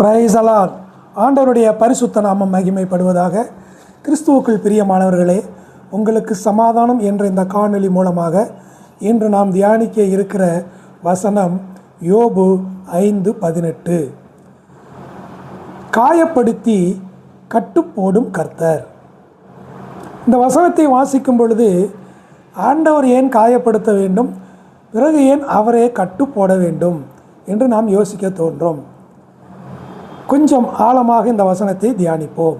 பிரைசலால் ஆண்டவருடைய பரிசுத்த நாமம் மகிமைப்படுவதாக கிறிஸ்துவுக்குள் பிரியமானவர்களே உங்களுக்கு சமாதானம் என்ற இந்த காணொளி மூலமாக இன்று நாம் தியானிக்க இருக்கிற வசனம் யோபு ஐந்து பதினெட்டு. காயப்படுத்தி கட்டுப்போடும் கர்த்தர். இந்த வசனத்தை வாசிக்கும் பொழுது ஆண்டவர் ஏன் காயப்படுத்த வேண்டும்? பிறகு ஏன் அவரே கட்டு போட வேண்டும்? என்று நாம் யோசிக்க தோன்றும். கொஞ்சம் ஆழமாக இந்த வசனத்தை தியானிப்போம்.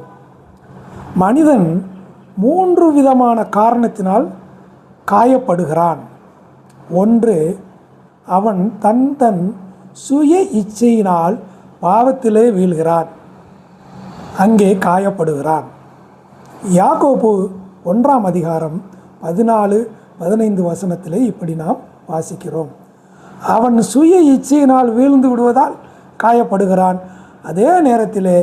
மனிதன் மூன்று விதமான காரணத்தினால் காயப்படுகிறான். ஒன்று அவன் தன் தன் சுய இச்சையினால் பாவத்திலே வீழ்கிறான். அங்கே காயப்படுகிறான். யாகோபு ஒன்றாம் அதிகாரம் பதினாலு பதினைந்து வசனத்திலே இப்படி நாம் வாசிக்கிறோம். அவன் சுய இச்சையினால் வீழ்ந்து விடுவதால் காயப்படுகிறான். அதே நேரத்தில்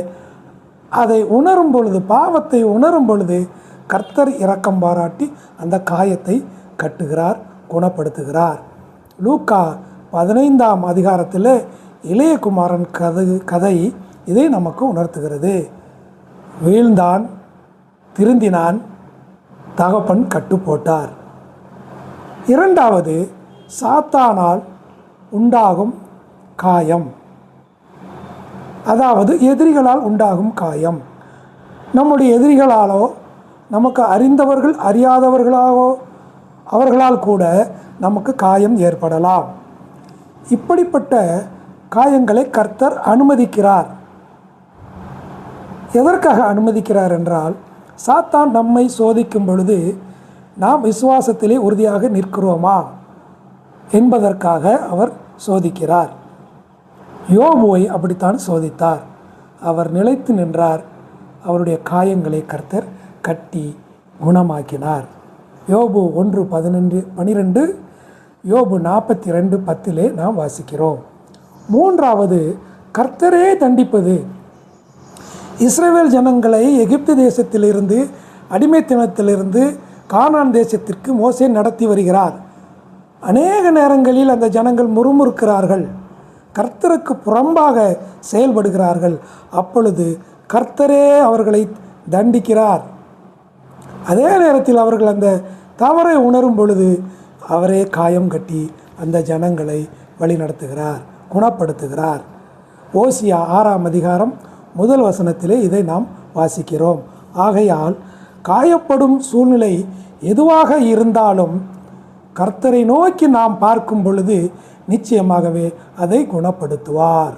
அதை உணரும் பொழுது பாவத்தை உணரும் பொழுது கர்த்தர் இரக்கம் பாராட்டி அந்த காயத்தை கட்டுகிறார் குணப்படுத்துகிறார். லூக்கா பதினைந்தாம் அதிகாரத்தில் இளையகுமாரன் கதை கதை இதை நமக்கு உணர்த்துகிறது. வீழ்ந்தான் திருந்தினான் தகப்பன் கட்டு போட்டார் இரண்டாவது சாத்தானால் உண்டாகும் காயம். அதாவது எதிரிகளால் உண்டாகும் காயம். நம்முடைய எதிரிகளாலோ நமக்கு அறிந்தவர்கள் அறியாதவர்களாகோ அவர்களால் கூட நமக்கு காயம் ஏற்படலாம். இப்படிப்பட்ட காயங்களை கர்த்தர் அனுமதிக்கிறார். எதற்காக அனுமதிக்கிறார் என்றால் சாத்தான் நம்மை சோதிக்கும் பொழுது நாம் விசுவாசத்திலே உறுதியாக நிற்கிறோமா என்பதற்காக அவர் சோதிக்கிறார். யோபுவை அப்படித்தான் சோதித்தார். அவர் நிலைத்து நின்றார். அவருடைய காயங்களை கர்த்தர் கட்டி குணமாக்கினார். யோபு ஒன்று பதினெண்டு பனிரெண்டு யோபு நாற்பத்தி ரெண்டு பத்திலே நாம் வாசிக்கிறோம். மூன்றாவது கர்த்தரே தண்டிப்பது. இஸ்ரேல் ஜனங்களை எகிப்து தேசத்திலிருந்து அடிமைத்தனத்திலிருந்து கானான் தேசத்திற்கு மோசே நடத்தி வருகிறார். அநேக நேரங்களில் அந்த ஜனங்கள் முறுமுறுக்கிறார்கள். கர்த்தருக்கு புறம்பாக செயல்படுகிறார்கள். அப்பொழுது கர்த்தரே அவர்களை தண்டிக்கிறார். அதே நேரத்தில் அவர்கள் அந்த தவறை உணரும் பொழுது அவரே காயம் கட்டி அந்த ஜனங்களை வழிநடத்துகிறார் குணப்படுத்துகிறார். ஓசியா ஆறாம் அதிகாரம் முதல் வசனத்திலே இதை நாம் வாசிக்கிறோம். ஆகையால் காயப்படும் சூழ்நிலை எதுவாக இருந்தாலும் கர்த்தரை நோக்கி நாம் பார்க்கும் பொழுது நிச்சயமாகவே அதை குணப்படுத்துவார்.